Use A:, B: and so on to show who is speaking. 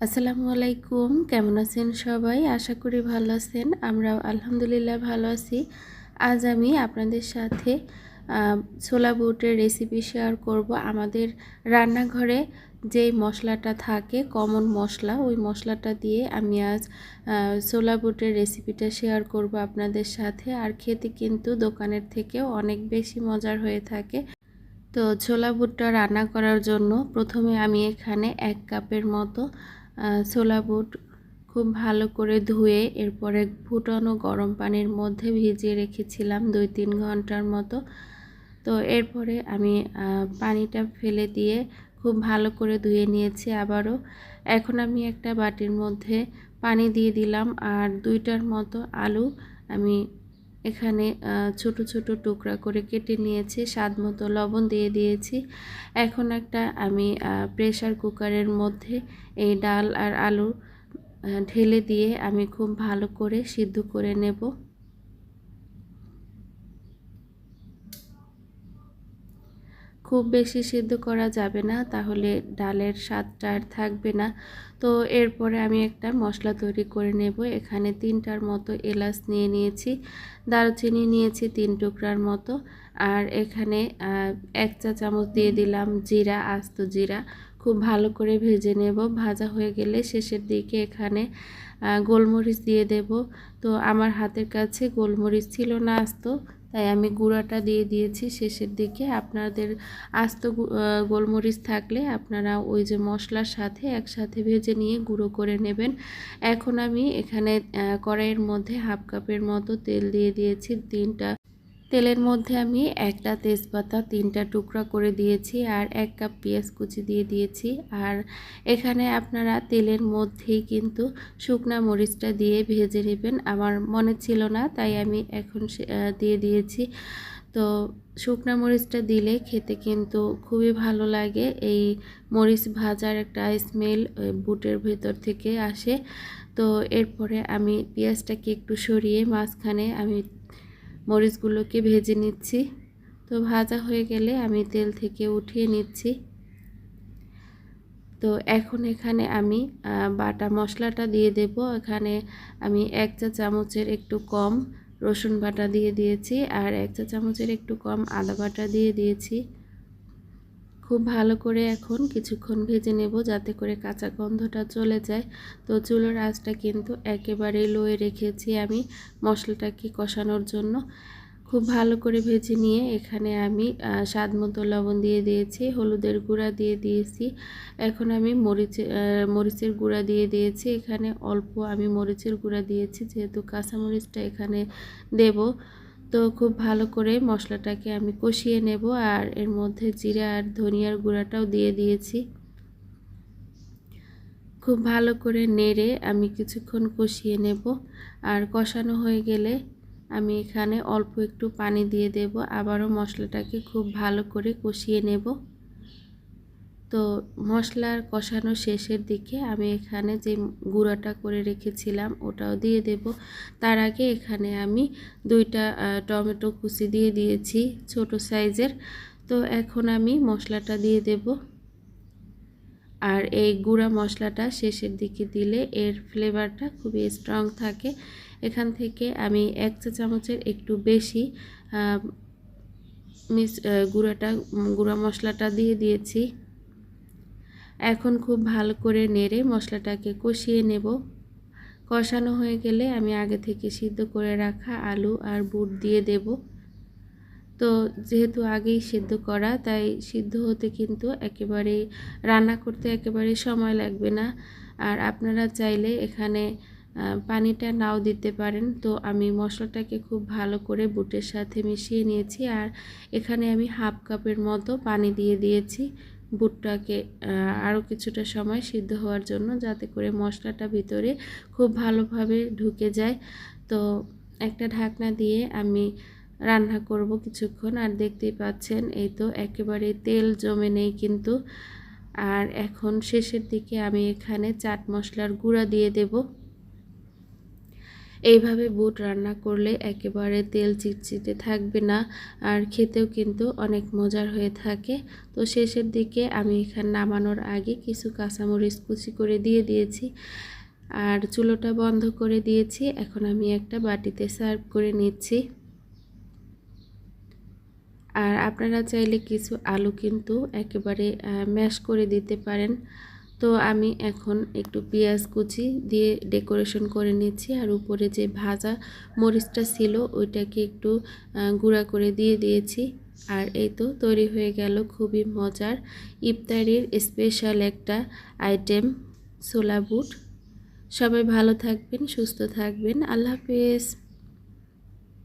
A: আসসালামু আলাইকুম। কেমন আছেন সবাই? আশা করি ভালো আছেন। আমরা আলহামদুলিল্লাহ ভালো আছি। আজ আমি আপনাদের সাথে ছোলা বুটের রেসিপি শেয়ার করব। আমাদের রান্নাঘরে যেই মশলাটা থাকে কমন মশলা, ওই মশলাটা দিয়ে আমি আজ ছোলা বুটের রেসিপিটা শেয়ার করব আপনাদের সাথে। আর খেতে কিন্তু দোকানের থেকেও অনেক বেশি মজার হয়ে থাকে। তো ছোলা বুটটা রান্না করার জন্য প্রথমে আমি এখানে এক কাপের মতো ছোলা বুট খুব ভালো করে ধুয়ে এরপরে ফুটানো গরম পানির মধ্যে ভিজিয়ে রেখেছিলাম দুই তিন ঘণ্টার মতো। তো এরপরে আমি পানিটা ফেলে দিয়ে খুব ভালো করে ধুয়ে নিয়েছি আবারও। এখন আমি একটা বাটির মধ্যে পানি দিয়ে দিলাম আর দুইটার মতো আলু আমি এখানে ছোট ছোট টুকরা করে কেটে নিয়েছি, স্বাদ মতো লবণ দিয়ে দিয়েছি। এখন একটা আমি প্রেশার কুকারের মধ্যে এই ডাল আর আলু ঢেলে দিয়ে আমি খুব ভালো করে সিদ্ধ করে নেব। খুব বেশি সিদ্ধ করা যাবে না, তাহলে ডালের স্বাদটা আর থাকবে না। তো এরপরে আমি একটা মশলা তৈরি করে নেব, এখানে তিনটার মতো এলাচ নিয়ে নিয়েছি, দারুচিনি নিয়েছি তিন টুকরার মতো, আর এখানে এক চা চামচ দিয়ে দিলাম জিরা, আস্ত জিরা, খুব ভালো করে ভেজে নেব, ভাজা হয়ে গেলে শেষের দিকে এখানে গোলমরিচ দিয়ে দেব। তো আমার হাতের কাছে গোলমরিচ ছিল না আস্ত তাই আমি গুঁড়াটা দিয়ে দিয়েছি শেষের দিকে। আপনাদের আস্ত গোলমরিচ থাকলে আপনারা ওই যে মশলার সাথে একসাথে ভেজে নিয়ে গুঁড়ো করে নেবেন। এখন আমি এখানে কড়াইয়ের মধ্যে হাফ কাপের মতো তেল দিয়ে দিয়েছি। তিনটা তেলের মধ্যে আমি একটা তেজপাতা তিনটা টুকরা করে দিয়েছি আর এক কাপ পেঁয়াজ কুচি দিয়ে দিয়েছি। আর এখানে আপনারা তেলের মধ্যেই কিন্তু শুকনা মরিচটা দিয়ে ভেজে নেবেন। আমার মনে ছিল না, তাই আমি এখন দিয়ে দিয়েছি। তো শুকনা মরিচটা দিলে খেতে কিন্তু খুবই ভালো লাগে। এই মরিচ ভাজার একটা স্মেল বুটের ভেতর থেকে আসে। তো এরপরে আমি পেঁয়াজটাকে একটু সরিয়ে মাঝখানে আমি মরিচগুলোকে ভেজে নিচ্ছি। তো ভাজা হয়ে গেলে আমি তেল থেকে উঠিয়ে নিচ্ছি। তো এখন এখানে আমি বাটা মশলাটা দিয়ে দেব। এখানে আমি এক চা চামচের একটু কম রসুন বাটা দিয়ে দিয়েছি আর এক চা চামচের একটু কম আদা বাটা দিয়ে দিয়েছি। খুব ভালো করে এখন কিছুক্ষণ ভেজে নেব যাতে করে কাঁচা গন্ধটা চলে যায়। তো চুলোর আঁচটা কিন্তু একেবারেই লোয়ে রেখেছি আমি মশলাটাকে কষানোর জন্য। খুব ভালো করে ভেজে নিয়ে এখানে আমি স্বাদ মতো লবণ দিয়ে দিয়েছি, হলুদের গুঁড়া দিয়ে দিয়েছি। এখন আমি মরিচ মরিচের গুঁড়া দিয়ে দিয়েছি। এখানে অল্প আমি মরিচের গুঁড়া দিয়েছি, যেহেতু কাঁচামরিচটা এখানে দেব। তো খুব ভালো করে মশলাটাকে আমি কষিয়ে নেব আর এর মধ্যে জিরা আর ধনিয়ার গুঁড়াটাও দিয়ে দিয়েছি। খুব ভালো করে নেড়ে আমি কিছুক্ষণ কষিয়ে নেব আর কষানো হয়ে গেলে আমি এখানে অল্প একটু পানি দিয়ে দেব। আবারও মশলাটাকে খুব ভালো করে কষিয়ে নেব। তো মশলার কষানো শেষের দিকে আমি এখানে যে গুঁড়াটা করে রেখেছিলাম ওটাও দিয়ে দেব। তার আগে এখানে আমি দুইটা টমেটো কুচি দিয়ে দিয়েছি ছোট সাইজের। তো এখন আমি মশলাটা দিয়ে দেব। আর এই গুঁড়া মশলাটা শেষের দিকে দিলে এর ফ্লেভারটা খুবই স্ট্রং থাকে। এখান থেকে আমি এক চা চামচের একটু বেশি মিস গুঁড়াটা, গুঁড়া মশলাটা দিয়ে দিয়েছি। এখন খুব ভালো করে নেড়ে মশলাটাকে কষিয়ে নেব। কষানো হয়ে গেলে আমি আগে থেকে সিদ্ধ করে রাখা আলু আর বুট দিয়ে দেব। তো যেহেতু আগেই সিদ্ধ করা, তাই সিদ্ধ হতে কিন্তু একেবারেই রান্না করতে একেবারে সময় লাগবে না। আর আপনারা চাইলে এখানে পানিটা নাও দিতে পারেন। তো আমি মশলাটাকে খুব ভালো করে বুটের সাথে মিশিয়ে নিয়েছি। আর এখানে আমি হাফ কাপের মতো পানি দিয়ে দিয়েছি। বুটটাকে আরও কিছুটা সময় সিদ্ধ হওয়ার জন্য যাতে করে মশলাটা ভিতরে খুব ভালোভাবে ঢুকে যায়। তো একটা ঢাকনা দিয়ে আমি রান্না করব কিছুক্ষণ। আর দেখতেই পাচ্ছেন, এই তো একেবারে তেল জমে নেই কিন্তু। আর এখন শেষের দিকে আমি এখানে চাট মশলার গুঁড়া দিয়ে দেব। এইভাবে বুট রান্না করলে একেবারে তেল চিটচিটে থাকবে না আর খেতেও কিন্তু অনেক মজার হয়ে থাকে। তো শেষের দিকে আমি এখানে নামানোর আগে কিছু কাঁচামরিচ কুচি করে দিয়ে দিয়েছি আর চুলোটা বন্ধ করে দিয়েছি। এখন আমি একটা বাটিতে সার্ভ করে নিচ্ছি। আর আপনারা চাইলে কিছু আলু কিন্তু একেবারে ম্যাশ করে দিতে পারেন। তো আমি এখন একটু পেঁয়াজ কুচি দিয়ে ডেকোরেশন করে নিচ্ছি আর উপরে যে ভাজা মরিচটা ছিল ওইটাকে একটু গুঁড়া করে দিয়ে দিয়েছি। আর এই তো তৈরি হয়ে গেল খুবই মজার ইফতারির স্পেশাল একটা আইটেম, ছোলা বুট। সবাই ভালো থাকবেন, সুস্থ থাকবেন। আল্লাহ হাফেজ।